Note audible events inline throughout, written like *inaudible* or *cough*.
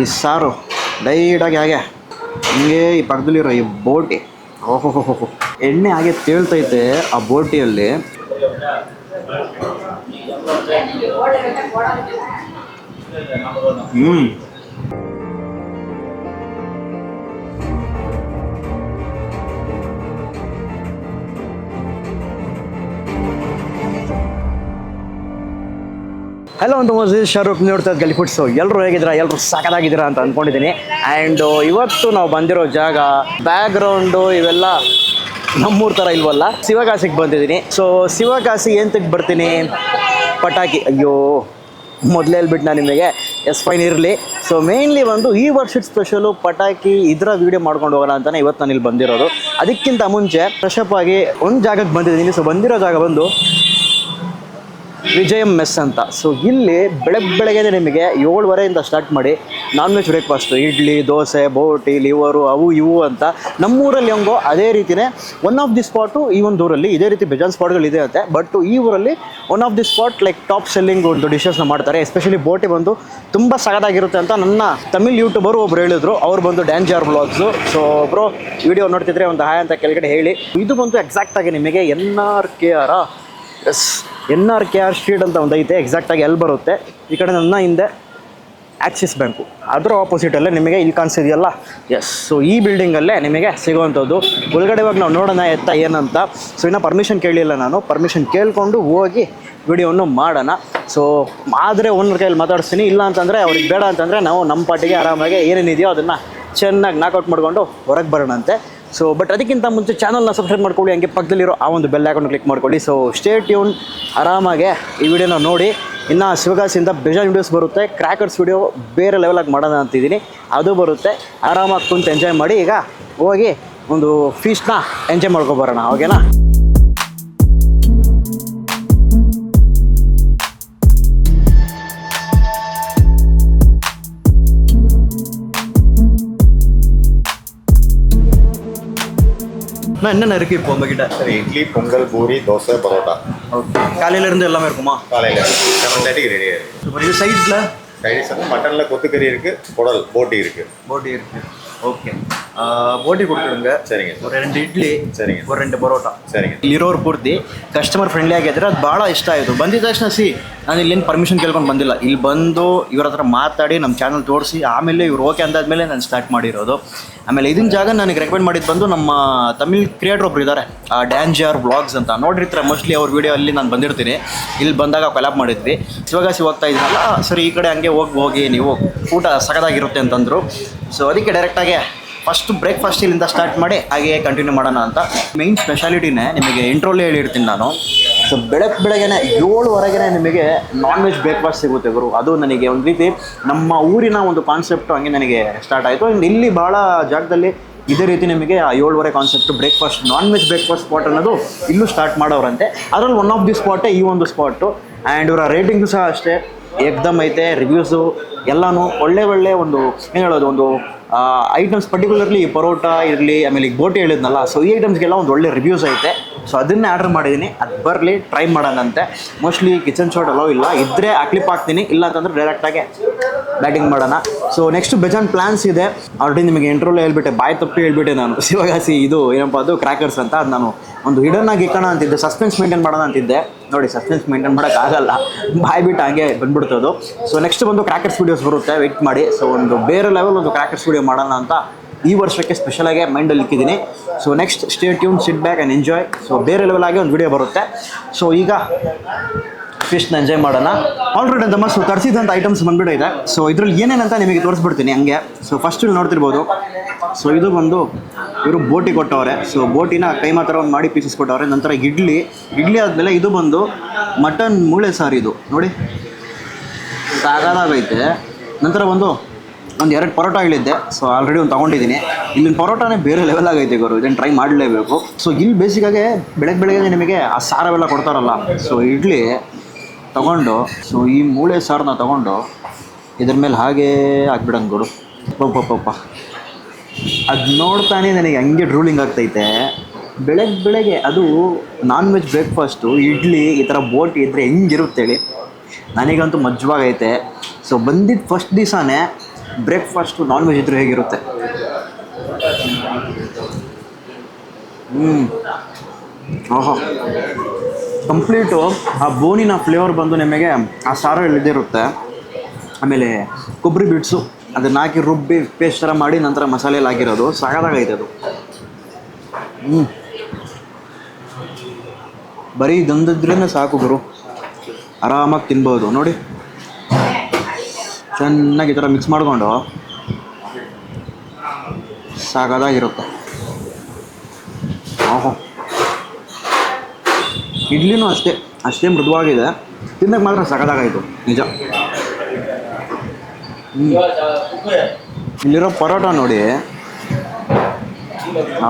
ಈ ಸಾರು ಡೈಟಾಗಿ ಹಾಗೆ ಹಿಂಗೆ ಈ ಪಕ್ಕದಲ್ಲಿರೋ ಈ ಬೋಟಿ ಓಹೋ ಹೋ ಹೋ ಎಣ್ಣೆ ಹಾಗೆ ತೇಳ್ತೈತೆ ಆ ಬೋಟಿಯಲ್ಲಿ. ಹ್ಞೂ ಹಲೋ ಅಂತ ಮೊದಲು ಶಾರುಖ್ ನೋಡ್ತಾ ಗಲಿ ಫುಡ್ಸು ಎಲ್ಲರೂ ಹೇಗಿದ್ದೀರಾ? ಎಲ್ಲರೂ ಸಾಕಾಗಿದ್ದೀರಾ ಅಂತ ಅಂದ್ಕೊಂಡಿದ್ದೀನಿ ಆ್ಯಂಡ್ ಇವತ್ತು ನಾವು ಬಂದಿರೋ ಜಾಗ ಬ್ಯಾಕ್ಗ್ರೌಂಡು ಇವೆಲ್ಲ ನಮ್ಮೂರ ಥರ ಇಲ್ವಲ್ಲ? ಶಿವಕಾಸಿಗೆ ಬಂದಿದ್ದೀನಿ. ಸೊ ಶಿವಕಾಸಿ ಎಂತಕ್ಕೆ ಬರ್ತೀನಿ? ಪಟಾಕಿ. ಅಯ್ಯೋ, ಮೊದಲೇ ಹೇಳ್ಬಿಟ್ಟು ನಾನು ನಿಮಗೆ. ಎಸ್ ಫೈನ್ ಇರಲಿ. ಸೊ ಮೇನ್ಲಿ ಒಂದು ಈ ವರ್ಷದ ಸ್ಪೆಷಲು ಪಟಾಕಿ ಇದರ ವೀಡಿಯೋ ಮಾಡ್ಕೊಂಡು ಹೋಗೋಣ ಅಂತಲೇ ಇವತ್ತು ನಾನು ಇಲ್ಲಿ ಬಂದಿರೋದು. ಅದಕ್ಕಿಂತ ಮುಂಚೆ ಫ್ರೆಶಪ್ ಆಗಿ ಒಂದು ಜಾಗಕ್ಕೆ ಬಂದಿದ್ದೀನಿ. ಸೊ ಬಂದಿರೋ ಜಾಗ ಬಂದು ವಿಜಯಂ ಮೆಸ್ ಅಂತ. ಸೊ ಇಲ್ಲಿ ಬೆಳಗ್ಗೆ ಬೆಳಗ್ಗೆ ನಿಮಗೆ ಏಳುವರೆಯಿಂದ ಸ್ಟಾರ್ಟ್ ಮಾಡಿ non veg breakfast idli, dosa, ಬೋಟಿ ಲಿವರು ಅವು ಇವು ಅಂತ ನಮ್ಮೂರಲ್ಲಿ ಹೆಂಗೋ ಅದೇ ರೀತಿಯೇ ಒನ್ ಆಫ್ ದಿ ಸ್ಪಾಟು ಈ ಒಂದು ಊರಲ್ಲಿ ಇದೇ ರೀತಿ ಬೇಜಾನ್ ಸ್ಪಾಟ್ಗಳಿದೆ ಅಂತೆ. ಬಟ್ ಈ ಊರಲ್ಲಿ one of the spot like top selling ಒಂದು ಡಿಶಸ್ನ ಮಾಡ್ತಾರೆ. ಎಸ್ಪೆಷಲಿ ಬೋಟಿ ಬಂದು ತುಂಬ ಸಗದಾಗಿರುತ್ತೆ ಅಂತ ನನ್ನ ತಮಿಳ್ ಯೂಟ್ಯೂಬರು ಒಬ್ರು ಹೇಳಿದ್ರು. ಅವ್ರು ಬಂದು ಡ್ಯಾನ್ಜಾರ್ ಬ್ಲಾಗ್ಸು ಸೊ ಒಬ್ಬರು ವಿಡಿಯೋ ನೋಡ್ತಿದ್ರೆ ಒಂದು ಹಾಯ್ ಅಂತ ಕೆಳಗಡೆ ಹೇಳಿ. ಇದು ಬಂದು ಎಕ್ಸಾಕ್ಟಾಗಿ ನಿಮಗೆ N R K R S N R K R street ಅಂತ ಒಂದು ಐತೆ ಎಕ್ಸಾಕ್ಟಾಗಿ ಎಲ್ಲಿ ಬರುತ್ತೆ. ಈ ಕಡೆ ನನ್ನ ಹಿಂದೆ ಆಕ್ಸಿಸ್ ಬ್ಯಾಂಕು ಅದರ ಆಪೋಸಿಟಲ್ಲೇ ನಿಮಗೆ ಇಲ್ಲಿ ಕಾಣಿಸಿದೆಯಲ್ಲ? ಎಸ್ ಸೊ ಈ ಬಿಲ್ಡಿಂಗಲ್ಲೇ ನಿಮಗೆ ಸಿಗುವಂಥದ್ದು. ಒಳಗಡೆ ಇವಾಗ ನಾವು ನೋಡೋಣ ಎತ್ತ ಏನಂತ. ಸೊ ಇನ್ನೂ ಪರ್ಮಿಷನ್ ಕೇಳಿಲ್ಲ ನಾನು. ಪರ್ಮಿಷನ್ ಕೇಳಿಕೊಂಡು ಹೋಗಿ ವಿಡಿಯೋವನ್ನು ಮಾಡೋಣ. ಸೊ ಆದರೆ ಓನರ್ ಕೈಯಲ್ಲಿ ಮಾತಾಡಿಸ್ತೀನಿ. ಇಲ್ಲ ಅಂತಂದರೆ ಅವ್ರಿಗೆ ಬೇಡ ಅಂತಂದರೆ ನಾವು ನಮ್ಮ ಪಾಟಿಗೆ ಆರಾಮಾಗಿ ಏನೇನಿದೆಯೋ ಅದನ್ನು ಚೆನ್ನಾಗಿ ನಾಕೌಟ್ ಮಾಡಿಕೊಂಡು ಹೊರಗೆ ಬರೋಣಂತೆ. ಸೊ ಬಟ್ ಅದಕ್ಕಿಂತ ಮುಂಚೆ ಚಾನಲ್ನ ಸಬ್ಸ್ಕ್ರೈಬ್ ಮಾಡ್ಕೊಳ್ಳಿ, ಹಂಗೆ ಪಕ್ಕದಲ್ಲಿರೋ ಆ ಒಂದು ಬೆಲ್ ಐಕಾನ್ ಕ್ಲಿಕ್ ಮಾಡ್ಕೊಳ್ಳಿ. ಸೊ ಸ್ಟೇ ಟ್ಯೂನ್ ಆರಾಮಾಗೆ ಈ ವಿಡಿಯೋನ ನೋಡಿ. ಇನ್ನು ಶಿವಗಾಸಿಂದ ಬೇಜಾನ್ ವಿಡಿಯೋಸ್ ಬರುತ್ತೆ. ಕ್ರ್ಯಾಕರ್ಸ್ ವಿಡಿಯೋ ಬೇರೆ ಲೆವೆಲಾಗಿ ಮಾಡೋಣ ಅಂತಿದ್ದೀನಿ. ಅದು ಬರುತ್ತೆ. ಆರಾಮಾಗಿ ಕುಂತು ಎಂಜಾಯ್ ಮಾಡಿ. ಈಗ ಹೋಗಿ ಒಂದು ಫೀಸ್ಟ್ನ ಎಂಜಾಯ್ ಮಾಡ್ಕೊಬರೋಣ ಓಕೆನಾ நான் என்னென்ன இருக்குது இப்போ உங்ககிட்ட? சரி இட்லி பொங்கல் பூரி தோசை பரோட்டா. காலையிலேருந்து எல்லாமே இருக்குமா? காலையில் செவன் தேர்ட்டிக்கு ரெடி இப்போ இது சைட்ஸில் சைடிஸ் வந்து மட்டனில் கொத்துக்கறி இருக்குது குடல் போட்டி இருக்குது போட்டி இருக்கு. ஓகே போட்டி கொடுத்துருங்க சரிங்க ஒரு ரெண்டு ಇಡ್ಲಿ சரிங்க ஒரு ரெண்டு ಪರೋಟ. ಸರಿಗ ಇಲ್ಲಿರೋರು ಪೂರ್ತಿ ಕಸ್ಟಮರ್ ಫ್ರೆಂಡ್ಲಿ ಆಗಿದ್ರೆ ಅದು ಭಾಳ ಇಷ್ಟ ಆಯಿತು. ಬಂದಿದ್ದ ತಕ್ಷಣ ಸಿ ನಾನು ಇಲ್ಲೇನು ಪರ್ಮಿಷನ್ ಕೇಳ್ಕೊಂಡು ಬಂದಿಲ್ಲ. ಇಲ್ಲಿ ಬಂದು ಇವ್ರ ಹತ್ರ ಮಾತಾಡಿ ನಮ್ಮ ಚಾನಲ್ ತೋರಿಸಿ ಆಮೇಲೆ ಇವ್ರು ಓಕೆ ಅಂದಾದ್ಮೇಲೆ ನಾನು ಸ್ಟಾರ್ಟ್ ಮಾಡಿರೋದು. ಆಮೇಲೆ ಇದನ್ನ ಜಾಗ ನನಗೆ ರೆಕಮೆಂಡ್ ಮಾಡಿದ್ದು ಬಂದು ನಮ್ಮ ತಮಿಳ್ ಕ್ರಿಯೇಟರ್ ಒಬ್ರು ಇದ್ದಾರೆ ಡ್ಯಾನ್ಜರ್ ಬ್ಲಾಗ್ಸ್ ಅಂತ. ನೋಡಿರ್ತಾರೆ ಮೋಸ್ಟ್ಲಿ ಅವ್ರ ವಿಡಿಯೋ ಅಲ್ಲಿ ನಾನು ಬಂದಿರ್ತೀನಿ. ಇಲ್ಲಿ ಬಂದಾಗ ಕೊಲಾಬ್ ಮಾಡಿದ್ವಿ. ಇವಾಗ ಸಿ ಹೋಗ್ತಾ ಇದ್ದೀನಲ್ಲ ಸರಿ ಈ ಕಡೆ ಹಂಗೆ ಹೋಗಿ ಹೋಗಿ ನೀವು ಊಟ ಸಖದಾಗಿರುತ್ತೆ ಅಂತಂದರು. ಸೊ ಅದಕ್ಕೆ ಡೈರೆಕ್ಟ್ ಫಸ್ಟ್ ಬ್ರೇಕ್ಫಾಸ್ಟ್ ಇಲ್ಲಿಂದ ಸ್ಟಾರ್ಟ್ ಮಾಡಿ ಹಾಗೆ ಕಂಟಿನ್ಯೂ ಮಾಡೋಣ ಅಂತ. ಮೈನ್ ಸ್ಪೆಷಾಲಿಟಿನೇ ನಿಮಗೆ ಇಂಟ್ರೋಲ್ಲೇ ಹೇಳಿರ್ತೀನಿ ನಾನು. ಸೊ ಬೆಳಗ್ಗೆ ಬೆಳಗ್ಗೆನೆ ಏಳುವರೆಗೆ ನಿಮಗೆ ನಾನ್ ವೆಜ್ ಬ್ರೇಕ್ಫಾಸ್ಟ್ ಸಿಗುತ್ತೆ ಗುರು. ಅದು ನನಗೆ ಒಂದು ರೀತಿ ನಮ್ಮ ಊರಿನ ಒಂದು ಕಾನ್ಸೆಪ್ಟು ಹಂಗೆ ನನಗೆ ಸ್ಟಾರ್ಟ್ ಆಯಿತು. ಆ್ಯಂಡ್ ಇಲ್ಲಿ ಭಾಳ ಜಾಗದಲ್ಲಿ ಇದೇ ರೀತಿ ನಿಮಗೆ ಆ ಏಳುವರೆ concept breakfast non veg breakfast spot ಅನ್ನೋದು ಇಲ್ಲೂ ಸ್ಟಾರ್ಟ್ ಮಾಡೋರಂತೆ. ಅದರಲ್ಲಿ ಒನ್ ಆಫ್ ದಿ ಸ್ಪಾಟೇ ಈ ಒಂದು ಸ್ಪಾಟು ಆ್ಯಂಡ್ ಇವರ ರೇಟಿಂಗ್ ಸಹ ಅಷ್ಟೇ. ಏಕ್ದಮ್ ಐತೆ ರಿವ್ಯೂಸು ಎಲ್ಲನೂ ಒಳ್ಳೆ ಒಳ್ಳೆ ಒಂದು, ಏನು ಹೇಳೋದು, ಒಂದು ಐಟಮ್ಸ್ ಪರ್ಟಿಕ್ಯುಲರ್ಲಿ ಪರೋಟ, ಇರಲಿ, ಆಮೇಲೆ ಈಗ ಬೋಟಿ ಹೇಳಿದ್ನಲ್ಲ ಸೊ ಈ ಐಟಮ್ಸ್ಗೆಲ್ಲ ಒಂದು ಒಳ್ಳೆ ರಿವ್ಯೂಸ್ ಐತೆ. ಸೊ ಅದನ್ನೇ ಆರ್ಡರ್ ಮಾಡಿದ್ದೀನಿ ಅದು ಬರಲಿ ಟ್ರೈ ಮಾಡೋಣಂತೆ. ಮೋಸ್ಟ್ಲಿ ಕಿಚನ್ ಶಾಟ್ ಅಲೋ ಇಲ್ಲ. ಇದ್ದರೆ ಆ ಕ್ಲಿಪ್ ಹಾಕ್ತೀನಿ. ಇಲ್ಲ ಅಂತಂದ್ರೆ ಡೈರೆಕ್ಟಾಗೆ ಬ್ಯಾಟಿಂಗ್ ಮಾಡೋಣ. ಸೊ ನೆಕ್ಸ್ಟ್ ಬೆಜಾನ್ ಪ್ಲಾನ್ಸ್ ಇದೆ. ಆಲ್ರೆಡಿ ನಿಮಗೆ ಇಂಟ್ರೋಲ್ ಹೇಳ್ಬಿಟ್ಟೆ. ಬಾಯ್ ತಪ್ಪಿ ಹೇಳ್ಬಿಟ್ಟೆ ನಾನು. *laughs* ಶಿವಗಾಸಿ ಇದು, ಏನಪ್ಪ ಅದು ಕ್ರ್ಯಾಕರ್ಸ್ ಅಂತ ಅದು ನಾನು ಒಂದು ಹಿಡನ್ ಆಗಿ ಇಕ್ಕೋಣ ಅಂತಿದ್ದೆ. ಸಸ್ಪೆನ್ಸ್ ಮೇಂಟೈನ್ ಮಾಡೋಣ ಅಂತಿದ್ದೆ. ನೋಡಿ ಸಸ್ಪೆನ್ಸ್ ಮೇಂಟೈನ್ ಮಾಡೋಕ್ಕಾಗಲ್ಲ ಬಾಯ್ ಬಿಟ್ಟು ಹಾಗೆ ಬಂದ್ಬಿಡ್ತದು. ಸೊ ನೆಕ್ಸ್ಟ್ ಬಂದು ಕ್ರ್ಯಾಕರ್ಸ್ ವೀಡಿಯೋಸ್ ಬರುತ್ತೆ. ವೆಯ್ಟ್ ಮಾಡಿ. ಸೊ ಒಂದು ಬೇರೆ ಲೆವೆಲ್ ಒಂದು ಕ್ರ್ಯಾಕರ್ಸ್ ವೀಡಿಯೋ ಮಾಡೋಣ ಅಂತ ಈ ವರ್ಷಕ್ಕೆ ಸ್ಪೆಷಲಾಗಿ ಮೈಂಡಲ್ಲಿ ಇಕ್ಕಿದ್ದೀನಿ so next stay tune sit back and enjoy so ಬೇರೆ ಲೆವೆಲ್ ಆಗಿ ಒಂದು ವಿಡಿಯೋ ಬರುತ್ತೆ. ಸೊ ಈಗ ಫಿಶ್ನ ಎಂಜಾಯ್ ಮಾಡೋಣ. ಆಲ್ರೆಡಿ ಅಂತಮ್ಮ ಸೊ ತರಿಸಿದಂಥ ಐಟಮ್ಸ್ ಬಂದ್ಬಿಟ್ಟಿದೆ ಸೊ ಇದ್ರಲ್ಲಿ ಏನೇನಂತ ನಿಮಗೆ ತೋರಿಸ್ಬಿಡ್ತೀನಿ ಹಂಗೆ. ಸೊ ಫಸ್ಟ್ ಇಲ್ಲಿ ನೋಡ್ತಿರ್ಬೋದು. ಸೊ ಇದು ಬಂದು ಇವರು ಬೋಟಿ ಕೊಟ್ಟವ್ರೆ. ಸೊ ಬೋಟಿನ ಕೈ ಮಾತ್ರ ಒಂದು ಮಾಡಿ ಪೀಸಸ್ ಕೊಟ್ಟವ್ರೆ. ನಂತರ ಇಡ್ಲಿ. ಇಡ್ಲಿ ಆದಮೇಲೆ ಇದು ಬಂದು ಮಟನ್ ಮೂಳೆ ಸಾರು ಇದು. ನೋಡಿ. ಸಾಗಾದಾಗೈತೆ ನಂತರ ಒಂದು ಒಂದು ಎರಡು ಪರೋಟ ಹೇಳಿದ್ದೆ. ಸೊ ಆಲ್ರೆಡಿ ಒಂದು ತೊಗೊಂಡಿದ್ದೀನಿ. ಇಲ್ಲಿನ ಪರೋಟಾನೇ ಬೇರೆ ಲೆವೆಲ್ ಆಗೈತೆ ಗುರು. ಇದನ್ನು ಟ್ರೈ ಮಾಡಲೇಬೇಕು. ಸೊ ಇಲ್ಲಿ ಬೇಸಿಕಾಗೆ ಬೆಳಗ್ಗೆ ಬೆಳಗ್ಗೆ ನಿಮಗೆ ಆ ಸಾರವೆಲ್ಲ ಕೊಡ್ತಾರಲ್ಲ. ಸೊ ಇಡ್ಲಿ ತಗೊಂಡು ಸೊ ಈ ಮೂಳೆ ಸಾರನ್ನ ತಗೊಂಡು ಇದ್ರ ಮೇಲೆ ಹಾಗೇ ಹಾಕ್ಬಿಡಂಗೆ ಗುರು. ಪಪ್ಪ ಪಪ್ಪ ಅದು ನೋಡ್ತಾನೆ ನನಗೆ ಹಂಗೆ ಡ್ರೂಲಿಂಗ್ ಆಗ್ತೈತೆ. ಬೆಳಗ್ಗೆ ಬೆಳಗ್ಗೆ ಅದು ನಾನ್ ವೆಜ್ ಬ್ರೇಕ್ಫಾಸ್ಟು ಇಡ್ಲಿ, ಈ ಥರ ಬೋಟಿ ಇದ್ದರೆ ಹೆಂಗಿರುತ್ತೇಳಿ ನನಗಂತೂ ಮಜ್ವಾಗೈತೆ. ಸೊ ಬಂದಿದ್ದ ಫಸ್ಟ್ ದಿವಸನೇ ಬ್ರೇಕ್ಫಾಸ್ಟು ನಾನ್ ವೆಜ್ ಇದ್ರೆ ಹೇಗಿರುತ್ತೆ? ಹ್ಞೂ ಓಹೋ. ಕಂಪ್ಲೀಟು ಆ ಬೋನಿನ ಫ್ಲೇವರ್ ಬಂದು ನಿಮಗೆ ಆ ಸಾರು ಇಳಿದಿರುತ್ತೆ ಆಮೇಲೆ ಕೊಬ್ಬರಿ ಬಿಡ್ಸು ಅದನ್ನ ಹಾಕಿ ರುಬ್ಬಿ ಪೇಸ್ಟ್ ಥರ ಮಾಡಿ ನಂತರ ಮಸಾಲೆಯಲ್ಲಿ ಹಾಕಿರೋದು. ಸಾಗದಾಗೈತೆ ಅದು. ಹ್ಞೂ ಬರೀ ಇದೊಂದಿದ್ರೇ ಸಾಕು ಗುರು. ಆರಾಮಾಗಿ ತಿನ್ಬೋದು. ನೋಡಿ. ಚೆನ್ನಾಗಿ ಈ ಥರ ಮಿಕ್ಸ್ ಮಾಡಿಕೊಂಡು ಸಾಗದಾಗಿರುತ್ತೆ. ಓಹೋ. ಇಡ್ಲಿನೂ ಅಷ್ಟೇ ಅಷ್ಟೇ ಮೃದುವಾಗಿದೆ. ತಿನ್ನಕ್ಕೆ ಮಾತ್ರ ಸಕದಾಗಾಯಿತು ನಿಜ. ಇಲ್ಲಿರೋ ಪರೋಟ ನೋಡಿ.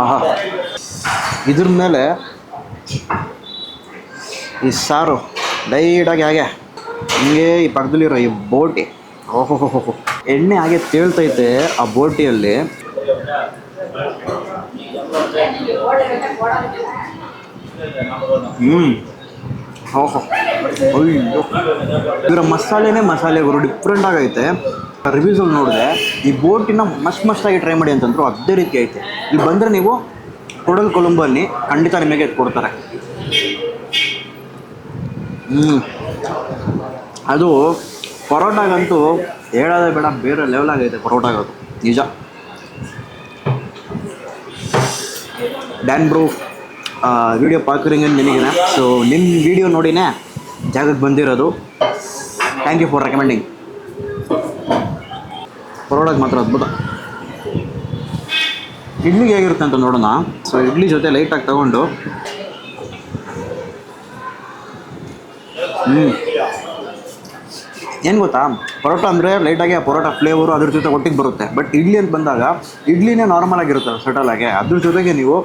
ಆಹಾ. ಇದ್ರ ಮೇಲೆ ಈ ಸಾರು ಲೈಟಾಗಿ ಹಾಗೆ, ಹಿಂಗೆ ಈ ಪಕ್ಕದಲ್ಲಿರೋ ಈ ಬೋಟಿ. ಓಹೋ. ಎಣ್ಣೆ ಹಾಗೆ ತೇಳ್ತೈತೆ ಆ ಬೋಟಿಯಲ್ಲಿ. ಹ್ಞೂ ಓಹೋ. ಅಯ್ಯೋ. ಇದರ ಮಸಾಲೆನೇ ಮಸಾಲೆ ಗುರು ಡಿಫ್ರೆಂಟ್ ಆಗೈತೆ ರಿವ್ಯೂಸಲ್ಲಿ ನೋಡಿದೆ, ಈ ಬೋಟಿನ ಮಸ್ತ್ ಮಸ್ತಾಗಿ ಟ್ರೈ ಮಾಡಿ ಅಂತಂದ್ರು ಅದೇ ರೀತಿ ಐತೆ. ಇಲ್ಲಿ ಬಂದರೆ ನೀವು ಕೊಡಲ್ ಕೊಲಂಬಲ್ಲಿ ಖಂಡಿತ ನಿಮಗೆ ಕೊಡ್ತಾರೆ. ಹ್ಞೂ ಅದು ಪರೋಟಾಗಂತೂ ಹೇಳೋದೇ ಬೇಡ, ಬೇರೆ ಲೆವೆಲ್ ಆಗೈತೆ ಪರೋಟಾಗದು ನಿಜ. ಡ್ಯಾನ್ ಬ್ರೋ ವಿಡಿಯೋ ಪಾಕರಿಂಗ್ ನಿನಗಿನ. ಸೊ ನಿಮ್ಮ ವಿಡಿಯೋ ನೋಡಿನೇ ಜಾಗಕ್ಕೆ ಬಂದಿರೋದು. ಥ್ಯಾಂಕ್ ಯು ಫಾರ್ ರೆಕಮೆಂಡಿಂಗ್ ಪರೋಟಾಗೆ ಮಾತ್ರ ಅದ್ಭುತ. ಇಡ್ಲಿಗೆ ಹೇಗಿರುತ್ತೆ ಅಂತ ನೋಡೋಣ. ಸೊ ಇಡ್ಲಿ ಜೊತೆ ಲೈಟಾಗಿ ತಗೊಂಡು. ಹ್ಞೂ ಏನು ಗೊತ್ತಾ? ಪರೋಟ ಅಂದರೆ ಲೈಟಾಗಿ ಆ ಪರೋಟ ಫ್ಲೇವರು ಅದ್ರ ಜೊತೆ ಒಟ್ಟಿಗೆ ಬರುತ್ತೆ. ಬಟ್ ಇಡ್ಲಿ ಅಂತ ಬಂದಾಗ ಇಡ್ಲಿನೇ ನಾರ್ಮಲ್ ಆಗಿರುತ್ತೆ ಸಟಲ್ ಆಗಿ. ಅದ್ರ ಜೊತೆಗೆ ನೀವು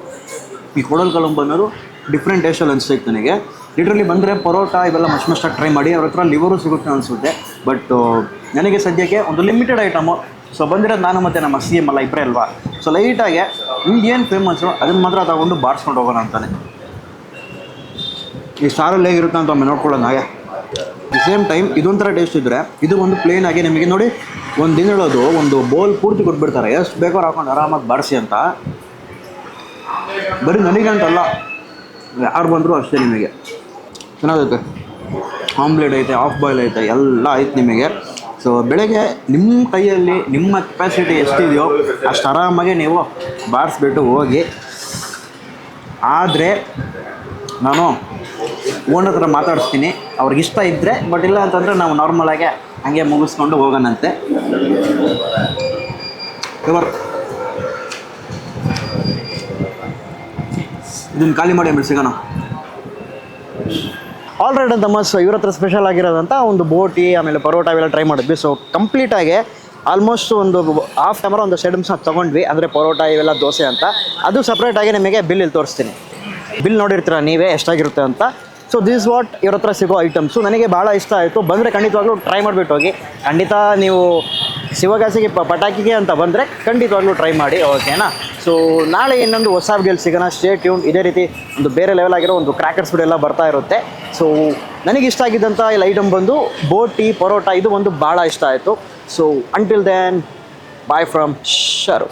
ಈ ಕೊಡಲ್ ಕಲಂಬು ಅನ್ನೋದು ಡಿಫ್ರೆಂಟ್ ಟೇಸ್ಟಲ್ಲಿ ಅನಿಸ್ತೈತೆ ನನಗೆ. ಲಿಟ್ರಲಿ ಬಂದರೆ ಪರೋಟ ಇವೆಲ್ಲ ಮಸ್ಟ್ ಮಸ್ಟಾಗಿ ಟ್ರೈ ಮಾಡಿ, ಅವ್ರ ಹತ್ರ ಲಿವರು ಸಿಗುತ್ತೆ ಅನಿಸುತ್ತೆ. ಬಟ್ ನನಗೆ ಸದ್ಯಕ್ಕೆ ಒಂದು ಲಿಮಿಟೆಡ್ ಐಟಮು ಸೊ ಬಂದಿರೋದು ನಾನು ಮತ್ತು ನಮ್ಮ ಸಿ ಎಂ ಅಲ್ಲ ಇಬ್ಬರೇ ಅಲ್ವಾ? ಸೊ ಲೈಟಾಗಿ ನಿಮ್ಗೆ ಏನು ಫೇಮಸ್ಸು ಅದನ್ನು ಮಾತ್ರ ತಗೊಂಡು ಬಾರಿಸ್ಕೊಂಡು ಹೋಗೋಣ ಅಂತಾನೆ. ಈ ಸಾರಲ್ಲಿ ಹೇಗಿರುತ್ತೆ ಅಂತ ಒಮ್ಮೆ ನೋಡ್ಕೊಳ್ಳೋಣ, ಹಾಗೆ? ದಿ ಸೇಮ್ ಟೈಮ್ ಇದೊಂಥರ ಟೇಸ್ಟ್ ಇದ್ದರೆ ಇದು ಒಂದು ಪ್ಲೇನ್ ಆಗಿ ನಿಮಗೆ ನೋಡಿ ಒಂದು ದಿನ ಹೇಳೋದು, ಒಂದು ಬೋಲ್ ಪೂರ್ತಿ ಕೊಟ್ಬಿಡ್ತಾರೆ. ಎಷ್ಟು ಬೇಕೋ ಹಾಕೊಂಡು ಆರಾಮಾಗಿ ಬಾಡಿಸಿ ಅಂತ. ಬರೀ ನನಗೆ ಅಂತಲ್ಲ. ಯಾರು ಬಂದರೂ ಅಷ್ಟೇ ನಿಮಗೆ. ಚೆನ್ನಾಗೈತೆ. ಆಮ್ಲೆಟ್ ಐತೆ ಆಫ್ ಬಾಯ್ಲ್ ಐತೆ, ಎಲ್ಲ ಐತೆ ನಿಮಗೆ. ಸೊ ಬೆಳಗ್ಗೆ ನಿಮ್ಮ ಕೈಯಲ್ಲಿ, ನಿಮ್ಮ ಕೆಪಾಸಿಟಿ ಎಷ್ಟಿದೆಯೋ ಅಷ್ಟು ಆರಾಮಾಗೆ ನೀವು ಬಾರಿಸ್ಬಿಟ್ಟು ಹೋಗಿ. ಆದರೆ ನಾನು ಓನರ್ ಹತ್ರ ಮಾತಾಡಿಸ್ತೀನಿ. ಅವ್ರಿಗೆ ಇಷ್ಟ ಇದ್ದರೆ ಬಟ್ ಇಲ್ಲ ಅಂತಂದರೆ ನಾವು ನಾರ್ಮಲಾಗೆ ಹಂಗೆ ಮುಗಿಸ್ಕೊಂಡು ಹೋಗೋಣಂತೆ. ಇವರು. ಇದನ್ನು ಖಾಲಿ ಮಾಡಿ ಆಮೇಲೆ ಸಿಗೋಣ. ಆಲ್ ರೈಟ್ ಅಂತ ಮಸ್ ಇವ್ರ ಹತ್ರ ಸ್ಪೆಷಲ್ ಆಗಿರೋದಂಥ ಒಂದು ಬೋಟಿ, ಆಮೇಲೆ ಪರೋಟ ಇವೆಲ್ಲ ಟ್ರೈ ಮಾಡಿದ್ವಿ. ಸೊ ಕಂಪ್ಲೀಟಾಗಿ ಆಲ್ಮೋಸ್ಟ್ ಒಂದು ಹಾಫ್ ಟೈಮರ್ ಒಂದು ಸೆಡಮ್ಸ್ನ ತೊಗೊಂಡ್ವಿ. ಅಂದರೆ ಪರೋಟ ಇವೆಲ್ಲ ದೋಸೆ ಅಂತ. ಅದು ಸಪ್ರೇಟಾಗಿ ನಿಮಗೆ ಬಿಲ್ ಇಲ್ಲಿ ತೋರಿಸ್ತೀನಿ. ಬಿಲ್ ನೋಡಿರ್ತೀರ ನೀವೇ? ಎಷ್ಟಾಗಿರುತ್ತೆ ಅಂತ? ಸೊ ದಿಸ್ ವಾಟ್ ಇವ್ರ ಹತ್ರ ಸಿಗೋ ಐಟಮ್ಸು ನನಗೆ ಭಾಳ ಇಷ್ಟ ಆಯಿತು. ಬಂದರೆ ಖಂಡಿತವಾಗ್ಲೂ ಟ್ರೈ ಮಾಡಿಬಿಟ್ಟು ಹೋಗಿ. ಖಂಡಿತ ನೀವು ಶಿವಗಾಸಿಗೆ ಪಟಾಕಿಗೆ ಅಂತ ಬಂದರೆ ಖಂಡಿತವಾಗ್ಲೂ ಟ್ರೈ ಮಾಡಿ ಓಕೆನಾ ಸೊ ನಾಳೆ ಇನ್ನೊಂದು ಹೊಸ ಗೇಲ್ ಸಿಗೋಣ. ಸ್ಟೇ ಟ್ಯೂನ್ ಇದೇ ರೀತಿ ಒಂದು ಬೇರೆ ಲೆವೆಲ್ ಆಗಿರೋ ಒಂದು ಕ್ರ್ಯಾಕರ್ಸ್ ಎಲ್ಲ ಬರ್ತಾ ಇರುತ್ತೆ. ಸೊ ನನಗೆ ಇಷ್ಟ ಆಗಿದ್ದಂಥ ಇಲ್ಲಿ ಐಟಮ್ ಬಂದು ಬೋಟಿ, ಪರೋಟ, ಇದು ಒಂದು ಭಾಳ ಇಷ್ಟ ಆಯಿತು. So until then bye from Sharu